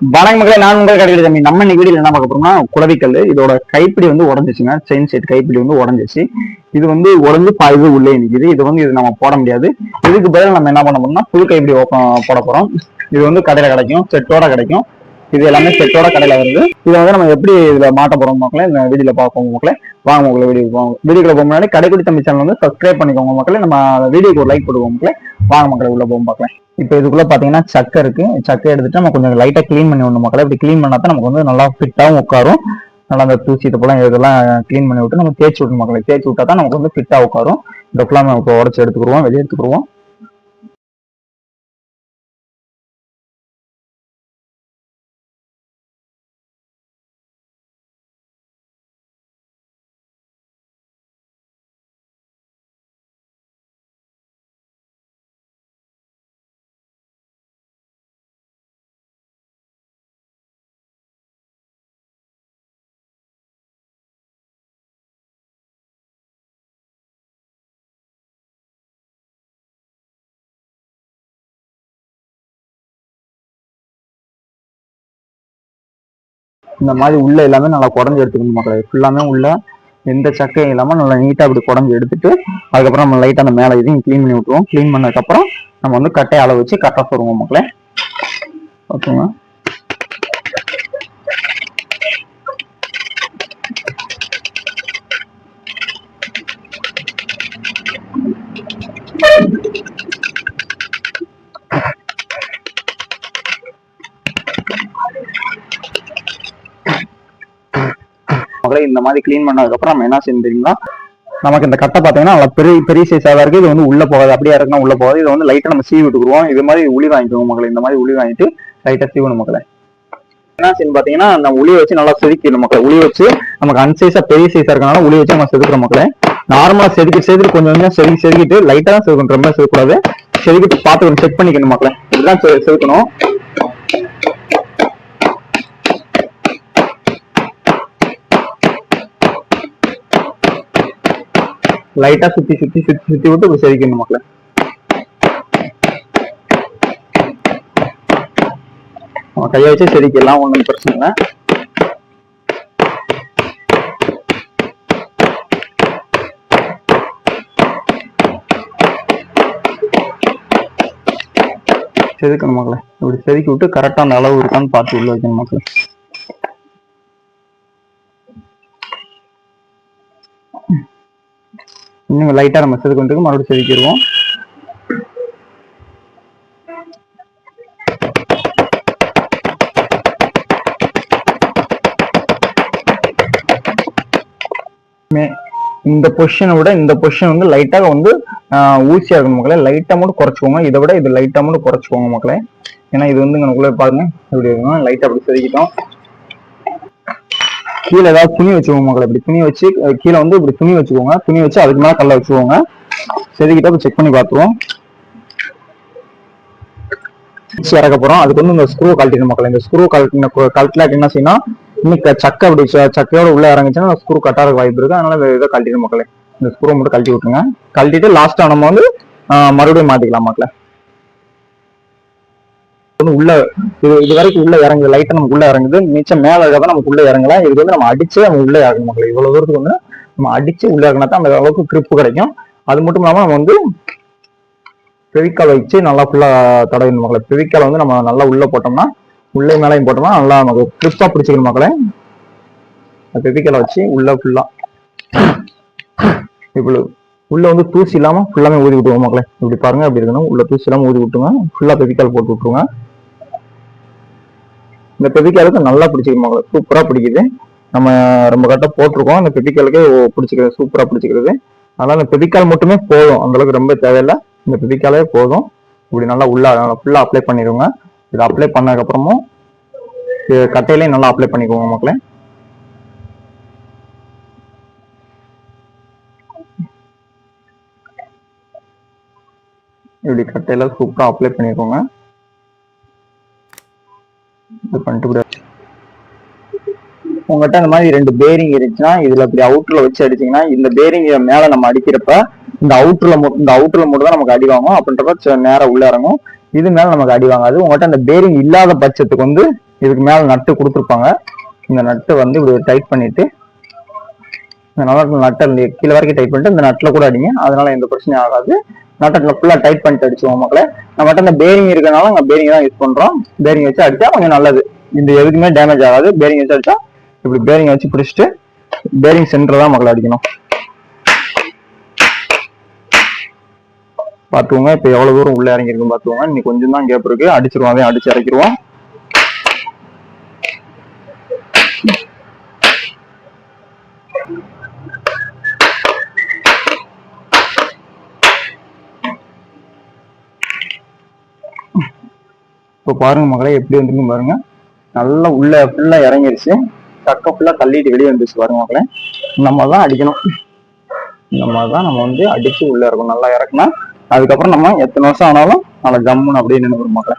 வணக்க மக்களே நான் உங்கள் கடையில் தம்பி. நம்ம இன்னைக்கு வீடியோ என்ன பார்க்க போறோம்னா குளவிக்கல் இதோட கைப்பிடி வந்து உடஞ்சிச்சுங்க. செயின் செட் கைப்பிடி வந்து உடஞ்சிச்சு. இது வந்து உடஞ்சு பாய்வு உள்ளே நிக்குது. இது வந்து இது நம்ம போட முடியாது. இதுக்கு பதிலா நம்ம என்ன பண்ண போறோம்னா புது கைப்பிடி போட போறோம். இது வந்து கடையில கிடைக்கும் செட்டோட கிடைக்கும். இது எல்லாமே செட்டோட கடையில வருது. இதை வந்து நம்ம எப்படி இதுல மாட்ட போறோம் மக்களே இந்த வீடியோல பார்ப்போம் மக்களே. வாங்க மக்களை வீடியோ போவோம். வீடியோக்குள்ள போக முன்னாடி கடைக்குடி தம்பி சேனல் வந்து சப்ஸ்கிரைப் பண்ணிக்கோங்க மக்களே. நம்ம வீடியோக்கு ஒரு லைக் போடுவோம் மக்களே. வாங்க மக்களை உள்ள போவோம் பார்க்கலாம். இப்போ இதுக்குள்ள பாத்தீங்கன்னா சக்கை இருக்கு. சக்கை எடுத்துட்டு நம்ம கொஞ்சம் லைட்டா க்ளீன் பண்ணி விடணும் மக்களை. இப்படி க்ளீன் பண்ணா தான் நமக்கு வந்து நல்லா ஃபிட்டாகவும் உட்காரும். நல்லா அந்த தூசி இது போல இதெல்லாம் க்ளீன் பண்ணி விட்டு நம்ம தேய்ச்சி விடணும் மக்களை. தேய்ச்சி விட்டா தான் நமக்கு வந்து ஃபிட்டா உட்காரும். இந்த ஃபுல்லாக நம்ம இப்போ உடச்சி எடுத்துக்கிடுவோம் வெளியே எடுத்துக்கிடுவோம். இந்த மாதிரி உள்ள எல்லாமே நல்லா குடஞ்சி எடுத்துக்கணும் மக்களை. ஃபுல்லாமே உள்ள எந்த சக்கையும் இல்லாமல் நல்லா நீட்டாக அப்படி குடஞ்சி எடுத்துட்டு அதுக்கப்புறம் நம்ம லைட்டாக அந்த மேலே இதையும் க்ளீன் பண்ணி விட்டுருவோம். க்ளீன் பண்ணதுக்கப்புறம் நம்ம வந்து கட்டையை அளவு வச்சு கட்டாக சொல்லுவோம் மக்களே. ஓகேங்களா? முதல்ல இந்த மாதிரி கிளீன் பண்ணதுக்கப்புறம் நம்ம என்ன செஞ்சீங்கன்னா நமக்கு இந்த கட்டை பார்த்தீங்கன்னா நல்லா பெரிய பெரிய சைஸாக இருக்குது இது வந்து உள்ள போகாது. அப்படியே இருக்குன்னா உள்ள போகாது. இது வந்து லைட்டா நம்ம சீவி விட்டுக்குருவோம். இது மாதிரி உளி வாங்கிக்குவோம் மக்களை இந்த மாதிரி உளி வாங்கிட்டு லைட்டாக சீவணும் மக்களை என்ன செய்யணும் பார்த்தீங்கன்னா நம்ம உளியை வச்சு நல்லா செதுக்கிடணும் மக்களை. உளி வச்சு நமக்கு அன்சைஸா பெரிய சைஸாக இருக்கனால உளி வச்சு நம்ம செதுக்குற மக்களை. நார்மலா செதுக்கி செதுக்கி கொஞ்சம் கொஞ்சம் செதுக்கி செதுக்கிட்டு லைட்டா தான் செதுக்கணும். ரொம்ப செதுக்கூடாது செதுக்கிட்டு பார்த்து செக் பண்ணிக்கணும் மக்களை. இதுதான் செதுக்கணும். லைட்டா சுத்தி சுத்தி சுத்தி சுத்தி விட்டு இப்படி செதுக்கணும் மக்களை. நம்ம கையை வச்சு செதுக்கிடலாம் ஒன்றும் பிரச்சனை இல்லை. செதுக்கணும் மக்களை. இப்படி செதுக்கி விட்டு கரெக்டா அளவு இருக்கான்னு பார்த்து உள்ள வைக்கணும் மக்களை. இன்னும் லைட்டா நம்ம செதுக்கிட்டு மறுபடியும் செதுக்கிடுவோம். மே- இந்த பொசிஷனை விட இந்த பொசிஷன் வந்து லைட்டா வந்து ஆஹ், ஊசியா இருக்கணும் மக்களே. லைட்டாக மட்டும் குறைச்சிக்கோங்க. இதை விட இது லைட்டாக மட்டும் குறைச்சிக்கோங்க மக்களே. ஏன்னா இது வந்து எனக்குள்ளே பாருங்க. இப்படி இருக்கும் லைட்டாக அப்படி செதுக்கிட்டோம். கீழே ஏதாவது துணி வச்சுக்கோங்க மக்களை. இப்படி துணி வச்சு கீழே வந்து இப்படி துணி வச்சுக்கோங்க. துணி வச்சு அதுக்கு மேல கல்ல வச்சுக்கோங்க. செதுக்கிட்ட அப்படி செக் பண்ணி பார்த்துருவோம். இறக்க போறோம். அதுக்கு வந்து இந்த ஸ்க்ரூ கழட்டிடணும் மக்கள். இந்த ஸ்க்ரூ கழட்டின கழட்டில என்ன செய்யணும் இன்னைக்கு சக்கை அப்படி சக்கையோட உள்ள இறங்குச்சுன்னா ஸ்க்ரூ கட்டாத வாய்ப்பு இருக்கு. அதனால இதை கழட்டிடும் மக்களே. இந்த ஸ்க்ரூ மட்டும் கழட்டி விட்டுருங்க. கழட்டிட்டு லாஸ்டா நம்ம வந்து மறுபடியும் மாட்டிக்கலாம் மக்களே. வந்து உள்ள இது இது வரைக்கும் உள்ள இறங்குது லைட்டா நமக்கு உள்ள இறங்குது. மிச்சம் மேல இருக்காதான் நமக்கு உள்ள இறங்கலாம். இதுக்கு வந்து நம்ம அடிச்சே நம்ம உள்ள இறங்கணும் மக்களே. இவ்வளவு தூரத்துக்கு வந்து நம்ம அடிச்சு உள்ள இறங்கினா தான் அந்த அளவுக்கு கிரிப்பு கிடைக்கும். அது மட்டும் இல்லாம நம்ம வந்து பெவிக்கால் வச்சு நல்லா ஃபுல்லா தடவிடணும் மக்களை. பெவிக்கால் வந்து நம்ம நல்லா உள்ள போட்டோம்னா உள்ளே மேலையும் போட்டோம்னா நல்லா நமக்கு கிரிப்பா பிடிச்சிக்கணும் மக்களை. பெவிக்கால வச்சு உள்ள ஃபுல்லா இவ்வளவு. உள்ள வந்து தூசி இல்லாம ஃபுல்லாமே ஊதி விட்டுருவோம் மக்களே. இப்படி பாருங்க அப்படி இருக்கணும். உள்ள தூசி இல்லாம ஊதி விட்டுருங்க. ஃபுல்லா பெவிக்கால் போட்டு விட்டுருங்க. இந்த பெவிக்காலுக்கு நல்லா பிடிச்சிக்கும்? மக்களே சூப்பரா பிடிக்குது. நம்ம ரொம்ப கரெக்டாக போட்டிருக்கோம். அந்த பெவிக்காலுக்கே பிடிச்சிக்கிறது சூப்பரா பிடிச்சிக்கிறது. அதனால அந்த பெவிக்கால் மட்டுமே போதும். அந்த அளவுக்கு ரொம்ப தேவையில்லை. இந்த பெவிக்காலே போதும். இப்படி நல்லா உள்ள ஃபுல்லா அப்ளை பண்ணிடுவோங்க இதை அப்ளை பண்ணதுக்கப்புறமும் கட்டையிலையும் நல்லா அப்ளை பண்ணிக்கோங்க மக்களே. இப்படி கட்டையில சூப்பரா அப்ளை பண்ணிக்கோங்க. இது பண்ணிட்டு கூட உங்ககிட்ட அந்த மாதிரி ரெண்டு பேரிங் இருந்துச்சுன்னா இதுல இப்படி அவுட்டர்ல வச்சு அடிச்சீங்கன்னா இந்த பேரிங் மேல நம்ம அடிக்கிறப்ப இந்த அவுட்டர்ல இந்த அவுட்டர்ல மட்டும் தான் நமக்கு அடி வாங்கும். அப்படின்றப்ப நேரம் உள்ள இறங்கும். இது மேல நமக்கு அடி வாங்காது. உங்ககிட்ட அந்த பேரிங் இல்லாத பட்சத்துக்கு வந்து இதுக்கு மேல நட்டு கொடுத்துருப்பாங்க. இந்த நட்டு வந்து இப்படி டைட் பண்ணிட்டு இந்த நட்டு நட்டை கீழே வரைக்கும் டைட் பண்ணிட்டு இந்த நட்டில் கூட அடிங்க. அதனால எந்த பிரச்சனையும் ஆகாது. நட்டை ஃபுல்லாக டைட் பண்ணிட்டு அடிச்சுவோம் மக்களை. நம்மகிட்ட இந்த பேரிங் இருக்கனால நாங்கள் பேரிங் தான் யூஸ் பண்றோம். பேரிங் வச்சு அடிச்சா கொஞ்சம் நல்லது. இந்த எதுக்குமே டேமேஜ் ஆகாது. பேரிங் வச்சு அடிச்சா இப்படி பேரிங் வச்சு பிடிச்சிட்டு பேரிங் சென்டர் தான் மக்களை அடிக்கணும். பாத்துக்கோங்க இப்ப எவ்வளவு தூரம் உள்ள இறங்கிருக்கும் பார்த்துக்கோங்க. இன்னைக்கு கொஞ்சம் தான் கேப் இருக்கு. அடிச்சிருவோம் அதையும் அடிச்சு இறக்கிடுவோம் இப்போ பாருங்க மகளே எப்படி வந்துருக்கு பாருங்க. நல்லா உள்ள ஃபுல்லா இறங்கிருச்சு. சக்க ஃபுல்லா தள்ளிட்டு வெளியே வந்துருச்சு பாருங்க மகளே. நம்ம தான் அடிக்கணும். நம்ம தான் நம்ம வந்து அடிச்சு உள்ள இறக்கணும் நல்லா இறக்குனா அதுக்கப்புறம் நம்ம எத்தனை வருஷம் ஆனாலும் நல்லா ஜம்முன்னு அப்படியே நின்று மக்களை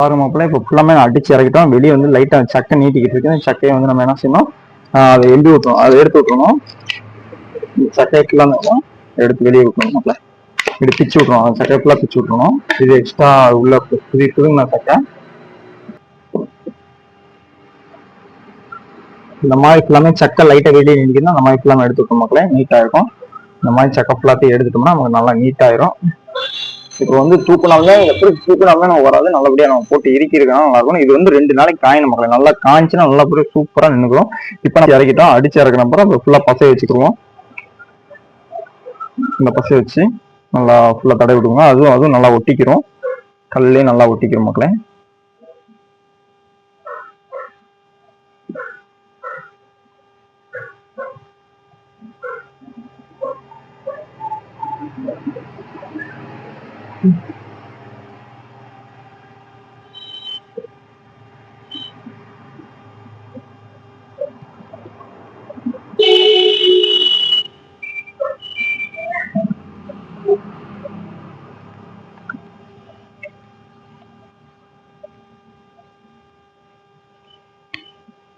பாருங்க மாப்பிள்ள இப்போ ஃபுல்லாமே அடிச்சு இறக்கிட்டோம். வெளியே வந்து லைட்டாக சக்கை நீட்டிக்கிட்டு இருக்கு. சக்கையை வந்து நம்ம என்ன செய்யணும்? அதை எழுதி விட்டுறோம் அதை எடுத்து விட்டுறணும் சக்கையை ஃபுல்லாக எடுத்து வெளியே விட்டுறணும் மாப்பிள்ள இப்படி பிச்சு விட்ருவோம் சட்டை ஃபுல்லாக பிச்சு விட்டுறணும் இது எக்ஸ்ட்ரா உள்ள புதி புதுங்கின சக்கை இந்த மாதிரி ஃபுல்லாமே சக்கை லைட்டாக வெளியே நிற்கிதுன்னா அந்த மாதிரி ஃபுல்லாமே எடுத்து மக்களே. நீட்டாக இருக்கும். இந்த மாதிரி சக்கை ஃபுல்லாத்தையும் எடுத்துட்டோம்னா நமக்கு நல்லா நீட்டாயிரும் இப்போ வந்து தூக்குனாலுமே எப்படி தூக்குனாலுமே நம்ம வராது. நல்லபடியா நம்ம போட்டு இறுக்கிருக்கணும் நல்லா இருக்கும். இது வந்து ரெண்டு நாளைக்கு காயணும் மக்களை. நல்லா காய்ச்சினா நல்லா போய் சூப்பரா நின்றுக்கிறோம் இப்போ நம்ம இறக்கிட்டோம். அடிச்சு இறக்கின அப்புறம் ஃபுல்லா பசை வச்சுக்கிருவோம். இந்த பசை வச்சு. நல்லா ஃபுல்லாக தடவி விடுங்க. அதுவும் அதுவும் நல்லா ஒட்டிக்கிறோம் கல்லே நல்லா ஒட்டிக்கிறோம் மக்களே.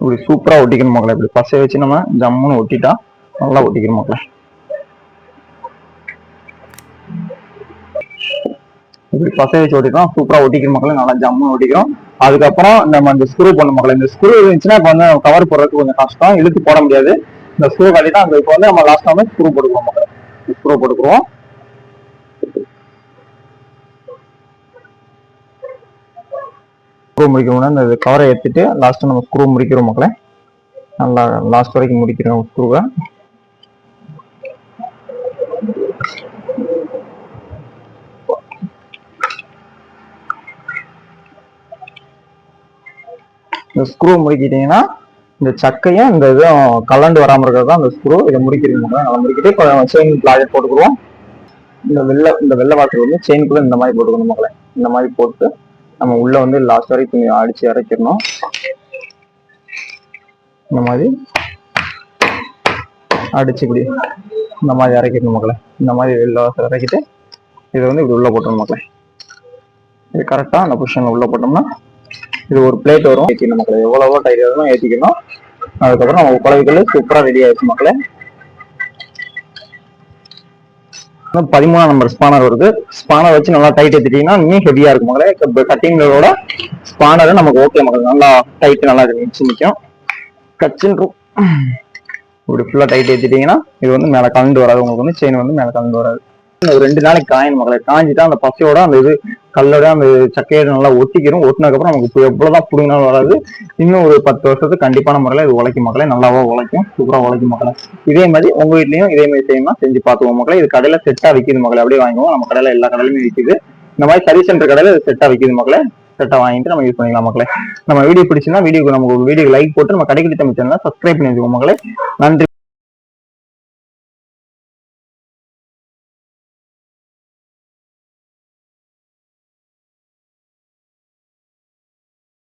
இப்படி சூப்பரா ஒட்டிக்கணும் மக்களை. இப்படி பசை வச்சு நம்ம ஜம்முன்னு ஒட்டிட்டா நல்லா ஒட்டிக்கணும் மக்களை. இப்படி பசை வச்சு ஒட்டிட்டோம் சூப்பரா ஒட்டிக்கணும் மக்களை. நல்லா ஜம்முன்னு ஒட்டிக்கிறோம் அதுக்கப்புறம் நம்ம இந்த ஸ்க்ரூ பண்ண மக்களை. இந்த ஸ்க்ரூ இருந்துச்சுன்னா இப்போ வந்து கவர் போடுறதுக்கு கொஞ்சம் கஷ்டம். இழுத்து போட முடியாது. இந்த ஸ்க்ரூ கட்டிட்டா அந்த இப்போ வந்து நம்ம லாஸ்ட் வந்து ஸ்க்ரூ போட்டுக்குவோம் மக்களை. ஸ்க்ரூ போட்டுக்குவோம் ஸ்க்ரூ முடிக்கணும்னா இந்த கவரை ஏற்றிட்டு லாஸ்ட்டு நம்ம ஸ்க்ரூ முடிக்கிறோம் மக்களை. நல்லா லாஸ்ட் வரைக்கும் முடிக்கிறோம் ஸ்க்ரூவை இந்த ஸ்க்ரூ முடிக்கிட்டீங்கன்னா இந்த சக்கையும் இந்த இதுவும் கலண்டு வராமல் இருக்கிறது தான் அந்த ஸ்க்ரூ இதை முடிக்கிறீங்க நல்லா முடிக்கிட்டு செயின் பிளாக்கெட் போட்டுக்குருவோம் இந்த வெள்ளை இந்த வெள்ளை வாட்டர் வந்து செயினுக்குள்ள இந்த மாதிரி போட்டுக்கணும் மக்களை. இந்த மாதிரி போட்டு நம்ம உள்ள வந்து லாஸ்ட் வரைக்கும் அடிச்சு இறக்கிடணும். இந்த மாதிரி. அடிச்சு இப்படி இந்த மாதிரி இறக்கிடணும் மக்களை. இந்த மாதிரி வெளில இறக்கிட்டு இதை வந்து இப்படி உள்ள போட்டணும் மக்களை. இது கரெக்டா அந்த பொசிஷன்ல உள்ள போட்டோம்னா இது ஒரு பிளேட் வரும். ஏற்றிக்கணும் மக்களை. எவ்வளவோ டைட் ஏற்றிக்கணும் அதுக்கப்புறம் நம்ம குழவைகள் சூப்பரா ரெடி ஆயிடுச்சு மக்களை இன்னும் பதிமூணாம் நம்பர் ஸ்பானர் வருது. ஸ்பானர் வச்சு நல்லா டைட் எடுத்துட்டீங்கன்னா இன்னும் ஹெவியா இருக்கும் மகளே. கட்டிங்களோட ஸ்பானர் நமக்கு ஓகே மகள். நல்லா டைட் நல்லா இருக்கு. நிற்கும் கச்சின் இப்படி ஃபுல்லா டைட் ஏற்றிட்டீங்கன்னா இது வந்து மேல கலந்து வராது. உங்களுக்கு வந்து செயின் வந்து மேல கலந்து வராது. ஒரு ரெண்டு நாளைக்கு காயணும் மக்களை காஞ்சிட்டா அந்த பசையோட அந்த இது கல்லோட அந்த சக்கையோட நல்லா ஒட்டிக்கிறோம் ஒட்டினதுக்கப்புறம் நமக்கு எவ்வளவுதான் புடுங்கினாலும் வராது. இன்னும் ஒரு பத்து வருஷத்துக்கு கண்டிப்பான முறையில் இது உழைக்கும் மக்களே நல்லாவா உழைக்கும். சூப்பரா உழைக்கும் மக்களே இதே மாதிரி உங்க வீட்லயும் இதே மாதிரி செய்யணும் செஞ்சு பார்த்துவோம் மக்களே இது கடையில செட்டா விற்கிது மக்களே அப்படியே வாங்குவோம் நம்ம கடையில எல்லா கடையிலுமே விற்கிது இந்த மாதிரி சர்வீஸ் சென்டர் கடையில செட்டா விற்கிது மக்களே செட்டா வாங்கிட்டு நம்ம யூஸ் பண்ணிக்கலாம் மக்களே நம்ம வீடியோ பிடிச்சிருந்தா வீடியோக்கு நமக்கு ஒரு வீடியோ லைக் போட்டு நம்ம கடைக்கு தமிழ் சேனலை சப்ஸ்கிரைப் பண்ணி வச்சுக்கோங்க மக்களே நன்றி.